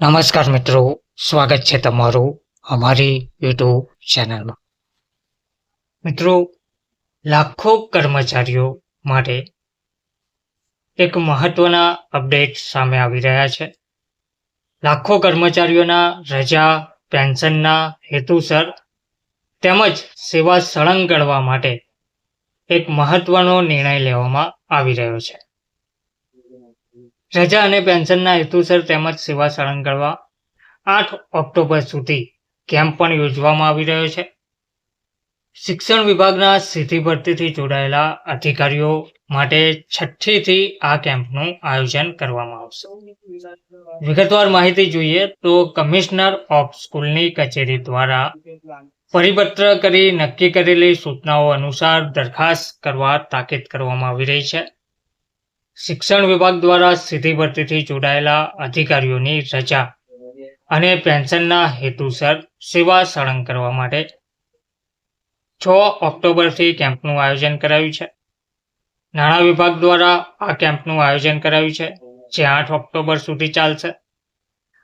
નમસ્કાર મિત્રો, સ્વાગત છે તમારું અમારી યુટ્યુબ ચેનલમાં. મિત્રો, લાખો કર્મચારીઓ માટે એક મહત્વના અપડેટ સામે આવી રહ્યા છે. લાખો કર્મચારીઓના રજા, પેન્શનના હેતુસર તેમજ સેવા સળંગ કરવા માટે એક મહત્વનો નિર્ણય લેવામાં આવી રહ્યો છે. રજા અને પેન્શનના હેતુસર તેમજ સેવા સળંગળવા આઠ ઓક્ટોબર સુધી કેમ્પ પણ યોજવામાં આવી રહ્યો છે. શિક્ષણ વિભાગના સીધી ભરતીથી જોડાયેલા અધિકારીઓ માટે છઠ્ઠીથી આ કેમ્પનું આયોજન કરવામાં આવશે. વિગતવાર માહિતી જોઈએ તો કમિશનર ઓફ સ્કૂલની કચેરી દ્વારા પરિપત્ર કરી નક્કી કરેલી સૂચનાઓ અનુસાર દરખાસ્ત કરવા તાકીદ કરવામાં આવી રહી છે. શિક્ષણ વિભાગ દ્વારા સીધી ભરતીથી જોડાયેલા અધિકારીઓની રજા અને પેન્શનના હેતુસર સેવા સળંગ કરવા માટે છ ઓક્ટોબરથી કેમ્પનું આયોજન કરાયું છે. નાણાં વિભાગ દ્વારા આ કેમ્પનું આયોજન કરાયું છે, જે આઠ ઓક્ટોબર સુધી ચાલશે.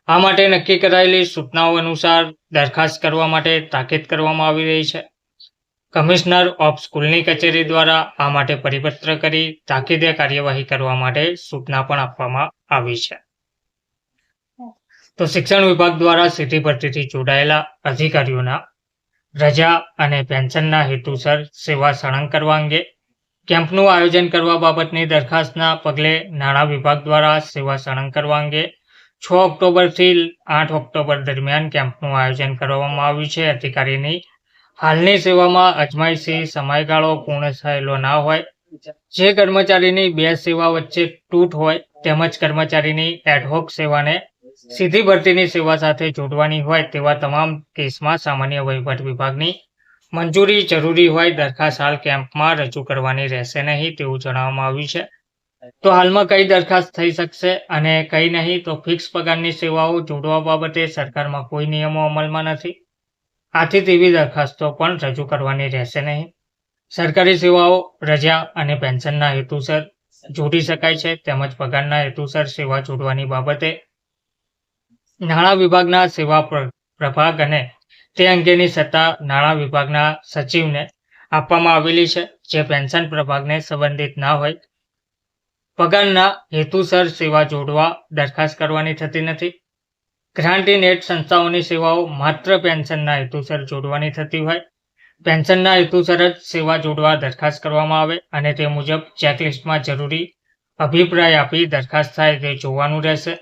આ માટે નક્કી કરાયેલી સૂચનાઓ અનુસાર દરખાસ્ત કરવા માટે તાકીદ કરવામાં આવી રહી છે. કમિશનર ઓફ સ્કૂલની કચેરી દ્વારા આ માટે પરિપત્ર કરી તાકીદે કાર્યવાહી કરવા માટે સૂચના પણ આપવામાં આવી છે. તો શિક્ષણ વિભાગ દ્વારા સીધી ભરતીથી જોડાયેલા અધિકારીઓના રજા અને પેન્શનના હેતુસર સેવા સળંગ કરવા અંગે, કેમ્પનું આયોજન કરવા બાબતની દરખાસ્તના પગલે નાણાં વિભાગ દ્વારા સેવા સળંગ કરવા અંગે, છ ઓક્ટોબરથી આઠ ઓક્ટોબર દરમિયાન કેમ્પનું આયોજન કરવામાં આવ્યું છે. અધિકારીની હાલની સેવામાં અજમાયશી સમયગાળો પૂર્ણ થયેલો ના હોય. જે કર્મચારીની બે સેવા વચ્ચે તૂટ હોય, તેમજ કર્મચારીની એડહોક સેવાને સીધી ભરતીની સેવા સાથે જોડવાની હોય, તેવા તમામ કેસમાં સામાન્ય વહીવટ વિભાગની મંજૂરી જરૂરી હોય, દરખાસ્ત હાલ કેમ્પમાં રજૂ કરવાની રહેશે નહીં તેવું જણાવવામાં આવ્યું છે. તો હાલમાં કઈ દરખાસ્ત થઈ શકશે અને કઈ નહીં, તો ફિક્સ પગારની સેવાઓ જોડવા બાબતે સરકારમાં કોઈ નિયમો અમલમાં નથી. આથી તેવી દરખાસ્તો પણ રજૂ કરવાની રહેશે નહીં. સરકારી સેવાઓ, રજા અને પેન્શનના હેતુસર જોડી શકાય છે તેમજ પગારના હેતુસર સેવા જોડવાની બાબતે નાણાં વિભાગના સેવા પ્રભાગ અને તે અંગેની સત્તા નાણાં વિભાગના સચિવને આપવામાં આવેલી છે. જે પેન્શન પ્રભાગને સંબંધિત ના હોય, પગારના હેતુસર સેવા જોડવા દરખાસ્ત કરવાની થતી નથી. ગ્રાન્ટી નેટ સંસ્થાઓની સેવાઓ માત્ર પેન્શનના હેતુસર જોડવાની થતી હોય. પેન્શનના હેતુસર જ સેવા જોડવા દરખાસ્ત કરવામાં આવે અને તે મુજબ ચેકલિસ્ટમાં જરૂરી અભિપ્રાય આપી દરખાસ્ત થાય તે જોવાનું રહેશે.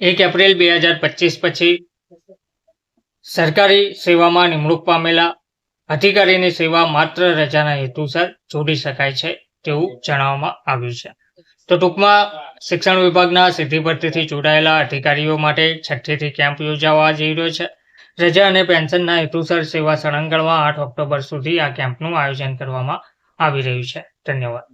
એક એપ્રિલ બે હજાર પચીસ પછી સરકારી સેવામાં નિમણૂક પામેલા અધિકારીની સેવા માત્ર રજાના હેતુસર જોડી શકાય છે તેવું જણાવવામાં આવ્યું છે. તો ટૂંકમાં શિક્ષણ વિભાગના સીધી ભરતીથી જોડાયેલા અધિકારીઓ માટે છઠ્ઠીથી કેમ્પ યોજાવા જઈ રહ્યો છે. રજા અને પેન્શનના હેતુસર સેવા સળંગણમાં આઠ ઓક્ટોબર સુધી આ કેમ્પનું આયોજન કરવામાં આવી રહ્યું છે. ધન્યવાદ.